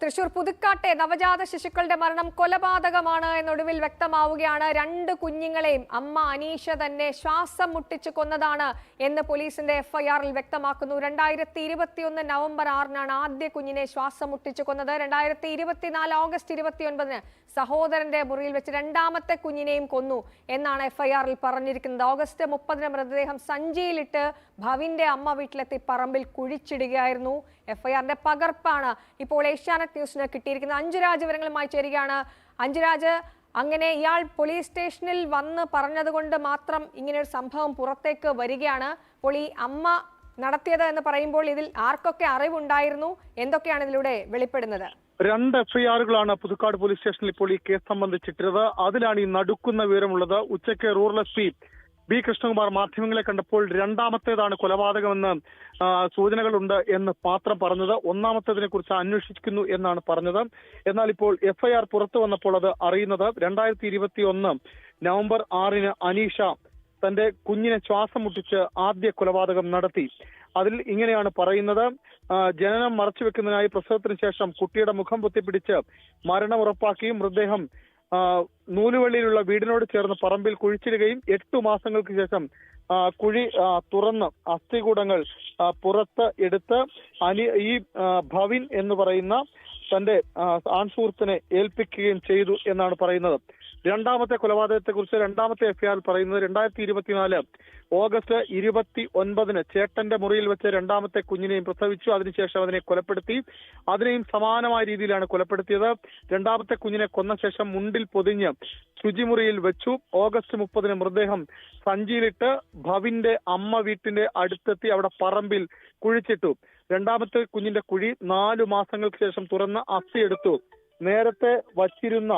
തൃശൂർ പുതുക്കാട്ടെ നവജാത ശിശുക്കളുടെ മരണം കൊലപാതകമാണ് എന്നൊടുവിൽ വ്യക്തമാവുകയാണ്. രണ്ട് കുഞ്ഞുങ്ങളെയും അമ്മ അനീഷ തന്നെ ശ്വാസം മുട്ടിച്ച് കൊന്നതാണ് എന്ന് പോലീസിന്റെ എഫ്ഐആറിൽ വ്യക്തമാക്കുന്നു. രണ്ടായിരത്തി ഇരുപത്തിയൊന്ന് നവംബർ ആറിനാണ് ആദ്യ കുഞ്ഞിനെ ശ്വാസം മുട്ടിച്ച് കൊന്നത്. രണ്ടായിരത്തി ഇരുപത്തിനാല് ഓഗസ്റ്റ് ഇരുപത്തിയൊൻപതിന് സഹോദരന്റെ മുറിയിൽ വെച്ച് രണ്ടാമത്തെ കുഞ്ഞിനെയും കൊന്നു എന്നാണ് എഫ്ഐആറിൽ പറഞ്ഞിരിക്കുന്നത്. ഓഗസ്റ്റ് മുപ്പതിന് മൃതദേഹം സഞ്ചിയിലിട്ട് ഭവിന്റെ അമ്മ വീട്ടിലെത്തി പറമ്പിൽ കുഴിച്ചിടുകയായിരുന്നു. എഫ്ഐആറിന്റെ പകർപ്പാണ് ഇപ്പോൾ ഏഷ്യാനെറ്റ് ന്യൂസിന് കിട്ടിയിരിക്കുന്നത്. അഞ്ജുരാജ് വിവരങ്ങളുമായി ചേരുകയാണ്. അഞ്ചുരാജ് അങ്ങനെ ഇയാൾ പോലീസ് സ്റ്റേഷനിൽ വന്ന് പറഞ്ഞതുകൊണ്ട് മാത്രം ഇങ്ങനെ ഒരു സംഭവം പുറത്തേക്ക് വരികയാണ്. അപ്പോൾ ഈ അമ്മ നടത്തിയത് എന്ന് പറയുമ്പോൾ ഇതിൽ ആർക്കൊക്കെ അറിവുണ്ടായിരുന്നു? എന്തൊക്കെയാണ് ഇതിലൂടെ വെളിപ്പെടുന്നത്? രണ്ട് എഫ്ഐആറുകളാണ് പുതുക്കാട് പോലീസ് സ്റ്റേഷനിൽ ഇപ്പോൾ ഈ കേസ് സംബന്ധിച്ചിട്ടുള്ളത് അതിലാണ് ഈ നടുക്കുന്ന വിവരമുള്ളത്. ഉച്ചയ്ക്ക് rural S P B Krishnakumar മാധ്യമങ്ങളെ കണ്ടപ്പോൾ രണ്ടാമത്തേതാണ് കൊലപാതകമെന്ന് സൂചനകളുണ്ട് എന്ന് പാത്രം പറഞ്ഞത്. ഒന്നാമത്തേതിനെ കുറിച്ച് അന്വേഷിക്കുന്നു എന്നാണ് പറഞ്ഞത്. എന്നാൽ ഇപ്പോൾ എഫ്ഐആർ പുറത്തു വന്നപ്പോൾ അത് അറിയുന്നത് രണ്ടായിരത്തി ഇരുപത്തി ഒന്ന് നവംബർ ആറിന് അനീഷ തന്റെ കുഞ്ഞിനെ ശ്വാസം മുട്ടിച്ച് ആദ്യ കൊലപാതകം നടത്തി. അതിൽ ഇങ്ങനെയാണ് പറയുന്നത്. ജനനം മറച്ചുവെക്കുന്നതിനായി പ്രസവത്തിന് ശേഷം കുട്ടിയുടെ മുഖം പൊത്തിപ്പിടിച്ച് മരണം ഉറപ്പാക്കി മൃതദേഹം നൂലുവള്ളിയിലുള്ള വീടിനോട് ചേർന്ന് പറമ്പിൽ കുഴിച്ചിടുകയും എട്ടു മാസങ്ങൾക്ക് ശേഷം കുഴി തുറന്ന് അസ്ഥികൂടങ്ങൾ കൂടങ്ങൾ പുറത്ത് എടുത്ത് അനി ഈ ഭവിൻ എന്ന് പറയുന്ന തന്റെ ആൺ ആൺസുഹൃത്തിനെ ഏൽപ്പിക്കുകയും ചെയ്തു എന്നാണ് പറയുന്നത്. രണ്ടാമത്തെ കൊലപാതകത്തെ കുറിച്ച് രണ്ടാമത്തെ എഫ്ഐആർ പറയുന്നത് രണ്ടായിരത്തി ഇരുപത്തിനാല് ഓഗസ്റ്റ് ഇരുപത്തി ഒൻപതിന് ചേട്ടന്റെ മുറിയിൽ വെച്ച് രണ്ടാമത്തെ കുഞ്ഞിനെയും പ്രസവിച്ചു. അതിനുശേഷം അതിനെ കൊലപ്പെടുത്തി. അതിനെയും സമാനമായ രീതിയിലാണ് കൊലപ്പെടുത്തിയത്. രണ്ടാമത്തെ കുഞ്ഞിനെ കൊന്ന ശേഷം മുണ്ടിൽ പൊതിഞ്ഞ് ശുചിമുറിയിൽ വെച്ചു. ഓഗസ്റ്റ് മുപ്പതിന് മൃതദേഹം സഞ്ചിയിലിട്ട് ഭവിന്റെ അമ്മ വീട്ടിന്റെ അടുത്തെത്തി അവിടെ പറമ്പിൽ കുഴിച്ചിട്ടു. രണ്ടാമത്തെ കുഞ്ഞിന്റെ കുഴി നാലു മാസങ്ങൾക്ക് ശേഷം തുറന്ന് അസ്ഥിയെടുത്തു നേരത്തെ വച്ചിരുന്ന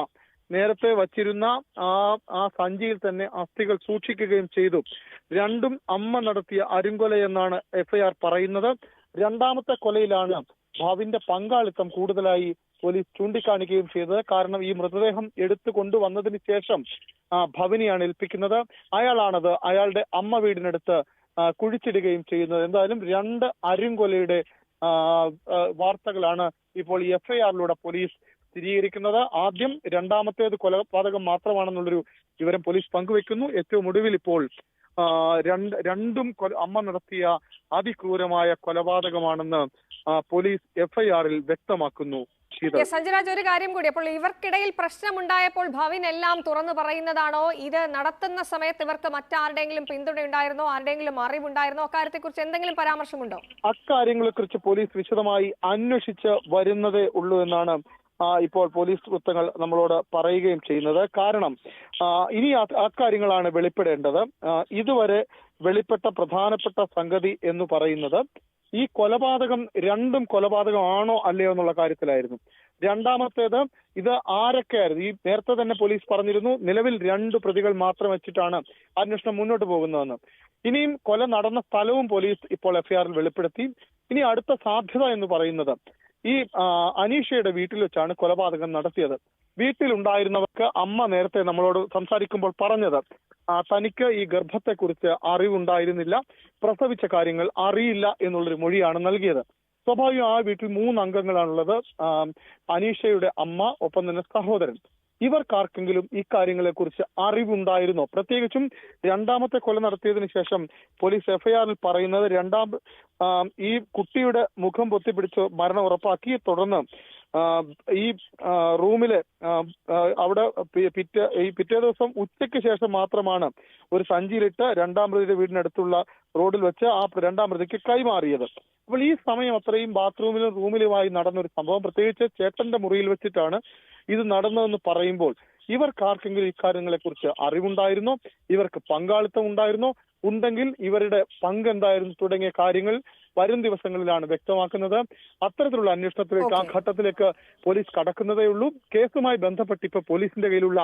നേരത്തെ വച്ചിരുന്ന ആ ആ സഞ്ചിയിൽ തന്നെ അസ്ഥികൾ സൂക്ഷിക്കുകയും ചെയ്തു. രണ്ടും അമ്മ നടത്തിയ അരുങ്കൊല എന്നാണ് എഫ്ഐആർ പറയുന്നത്. രണ്ടാമത്തെ കൊലയിലാണ് ഭാവിന്റെ പങ്കാളിത്തം കൂടുതലായി പോലീസ് ചൂണ്ടിക്കാണിക്കുകയും ചെയ്തത്. കാരണം ഈ മൃതദേഹം എടുത്തു കൊണ്ടുവന്നതിന് ശേഷം ഭവനിയാണ് ഏൽപ്പിക്കുന്നത്. അയാളാണത് അയാളുടെ അമ്മ വീടിനടുത്ത് കുഴിച്ചിടുകയും ചെയ്യുന്നത്. എന്തായാലും രണ്ട് അരുങ്കൊലയുടെ വാർത്തകളാണ് ഇപ്പോൾ എഫ്ഐആറിലൂടെ പോലീസ് സ്ഥിരീകരിക്കുന്നത്. ആദ്യം രണ്ടാമത്തേത് കൊലപാതകം മാത്രമാണെന്നുള്ളൊരു വിവരം പോലീസ് പങ്കുവെക്കുന്നു. ഏറ്റവും ഒടുവിൽ ഇപ്പോൾ രണ്ട് രണ്ടും അമ്മ നടത്തിയ അതിക്രൂരമായ കൊലപാതകമാണെന്ന് പോലീസ് എഫ്ഐആറിൽ വ്യക്തമാക്കുന്നു. സഞ്ജരാജ് ഒരു കാര്യം കൂടി. അപ്പോൾ ഇവർക്കിടയിൽ പ്രശ്നമുണ്ടായപ്പോൾ ഭവിൻ എല്ലാം തുറന്നു പറയുന്നതാണോ? ഇത് നടത്തുന്ന സമയത്ത് ഇവർക്ക് മറ്റാരുടെയെങ്കിലും പിന്തുണയുണ്ടായിരുന്നോ? ആരുടെയെങ്കിലും അറിവുണ്ടായിരുന്നോ? അക്കാര്യത്തെ കുറിച്ച് എന്തെങ്കിലും പരാമർശമുണ്ടോ? അക്കാര്യങ്ങളെ കുറിച്ച് പോലീസ് വിശദമായി അന്വേഷിച്ച് വരുന്നതേ ഉള്ളൂ എന്നാണ് ഇപ്പോൾ പോലീസ് വൃത്തങ്ങൾ നമ്മളോട് പറയുകയും ചെയ്യുന്നത്. കാരണം ഇനി അക്കാര്യങ്ങളാണ് വെളിപ്പെടേണ്ടത്. ഇതുവരെ വെളിപ്പെട്ട പ്രധാനപ്പെട്ട സംഗതി എന്ന് പറയുന്നത് ഈ കൊലപാതകം രണ്ടും കൊലപാതകമാണോ അല്ലയോ എന്നുള്ള കാര്യത്തിലായിരുന്നു. രണ്ടാമത്തേത് ഇത് ആരൊക്കെയായിരുന്നു? ഈ നേരത്തെ തന്നെ പോലീസ് പറഞ്ഞിരുന്നു നിലവിൽ രണ്ട് പ്രതികൾ മാത്രം വെച്ചിട്ടാണ് അന്വേഷണം മുന്നോട്ട് പോകുന്നതെന്ന്. ഇനിയും കൊല നടന്ന സ്ഥലവും പോലീസ് ഇപ്പോൾ എഫ്ഐആറിൽ വെളിപ്പെടുത്തി. ഇനി അടുത്ത സാധ്യത എന്ന് പറയുന്നത് ഈ അനീഷയുടെ വീട്ടിൽ വെച്ചാണ് കൊലപാതകം നടത്തിയത്. വീട്ടിലുണ്ടായിരുന്നവർക്ക് അമ്മ നേരത്തെ നമ്മളോട് സംസാരിക്കുമ്പോൾ പറഞ്ഞത് തനിക്ക് ഈ ഗർഭത്തെക്കുറിച്ച് അറിവുണ്ടായിരുന്നില്ല പ്രസവിച്ച കാര്യങ്ങൾ അറിയില്ല എന്നുള്ളൊരു മൊഴിയാണ് നൽകിയത്. സ്വാഭാവികം ആ വീട്ടിൽ മൂന്ന് അംഗങ്ങളാണുള്ളത് അനീഷയുടെ അമ്മ ഒപ്പം തന്നെ സഹോദരൻ. ഇവർക്കാർക്കെങ്കിലും ഇക്കാര്യങ്ങളെക്കുറിച്ച് അറിവുണ്ടായിരുന്നോ? പ്രത്യേകിച്ചും രണ്ടാമത്തെ കൊല നടത്തിയതിനു ശേഷം പോലീസ് എഫ്ഐആറിൽ പറയുന്നത് രണ്ടാം ഈ കുട്ടിയുടെ മുഖം പൊത്തിപ്പിടിച്ച് മരണം ഉറപ്പാക്കി തുടർന്ന് ഈ റൂമിൽ അവിടെ പിറ്റേ ഈ പിറ്റേ ദിവസം ഉച്ചയ്ക്ക് ശേഷം മാത്രമാണ് ഒരു സഞ്ചിയിലിട്ട് രണ്ടാം പ്രതിയുടെ വീടിനടുത്തുള്ള റോഡിൽ വെച്ച് ആ രണ്ടാം പ്രതിക്ക് കൈമാറിയത്. അപ്പോൾ ഈ സമയം അത്രയും ബാത്റൂമിലും റൂമിലുമായി നടന്ന ഒരു സംഭവം. പ്രത്യേകിച്ച് ചേട്ടന്റെ മുറിയിൽ വെച്ചിട്ടാണ് ഇത് നടന്നതെന്ന് പറയുമ്പോൾ ഇവർക്കാർക്കെങ്കിലും ഇക്കാര്യങ്ങളെ കുറിച്ച് അറിവുണ്ടായിരുന്നോ? ഇവർക്ക് പങ്കാളിത്തം ഉണ്ടായിരുന്നോ? ഉണ്ടെങ്കിൽ ഇവരുടെ പങ്ക് എന്തായിരുന്നു? തുടങ്ങിയ കാര്യങ്ങൾ വരും ദിവസങ്ങളിലാണ് വ്യക്തമാക്കുന്നത്. അത്തരത്തിലുള്ള അന്വേഷണത്തിലേക്ക് ആ ഘട്ടത്തിലേക്ക് പോലീസ് കടക്കുന്നതേ ഉള്ളൂ. കേസുമായി ബന്ധപ്പെട്ട് ഇപ്പൊ പോലീസിന്റെ കയ്യിലുള്ള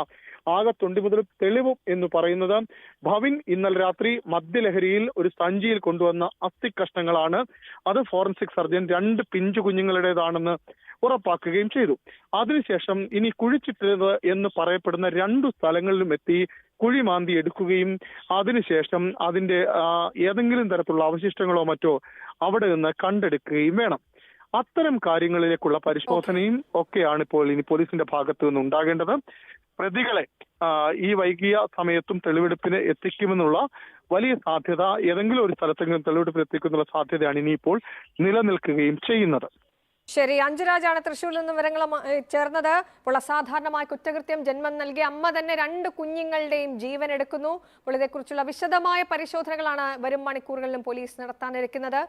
ആകെ തൊണ്ടി മുതൽ തെളിവും എന്ന് പറയുന്നത് ഭവിൻ ഇന്നലെ രാത്രി മദ്യലഹരിയിൽ ഒരു സഞ്ചിയിൽ കൊണ്ടുവന്ന അസ്ഥി കഷ്ണങ്ങളാണ് അത് ഫോറൻസിക് സർജൻ രണ്ട് പിഞ്ചു കുഞ്ഞുങ്ങളുടേതാണെന്ന് ഉറപ്പാക്കുകയും ചെയ്തു. അതിനുശേഷം ഇനി കുഴിച്ചിട്ടത് എന്ന് പറയപ്പെടുന്ന രണ്ടു സ്ഥലങ്ങളിലും എത്തി കുഴി മാന്തി എടുക്കുകയും അതിനുശേഷം അതിന്റെ ഏതെങ്കിലും തരത്തിലുള്ള അവശിഷ്ടങ്ങളോ മറ്റോ അവിടെ നിന്ന് കണ്ടെടുക്കുകയും വേണം. അത്തരം കാര്യങ്ങളിലേക്കുള്ള പരിശോധനയും ഒക്കെയാണ് ഇപ്പോൾ ഇനി പോലീസിന്റെ ഭാഗത്തു നിന്ന് ഉണ്ടാകേണ്ടത്. പ്രതികളെ ഈ വൈകിയ സമയത്തും തെളിവെടുപ്പിന് എത്തിക്കുമെന്നുള്ള വലിയ സാധ്യത ഏതെങ്കിലും ഒരു സ്ഥലത്തെങ്കിലും തെളിവെടുപ്പിന് എത്തിക്കുമെന്നുള്ള സാധ്യതയാണ് ഇനിയിപ്പോൾ നിലനിൽക്കുകയും ചെയ്യുന്നത്. ശരി അഞ്ജുരാജാണ് തൃശ്ശൂരിൽ നിന്നും വിവരങ്ങൾ ചേർന്നത്. ഇപ്പോൾ അസാധാരണമായ കുറ്റകൃത്യം ജന്മം നൽകിയ അമ്മ തന്നെ രണ്ട് കുഞ്ഞുങ്ങളുടെയും ജീവൻ എടുക്കുന്നു. അപ്പോൾ ഇതേക്കുറിച്ചുള്ള വിശദമായ പരിശോധനകളാണ് വരും മണിക്കൂറുകളിലും പോലീസ് നടത്താനിരിക്കുന്നത്.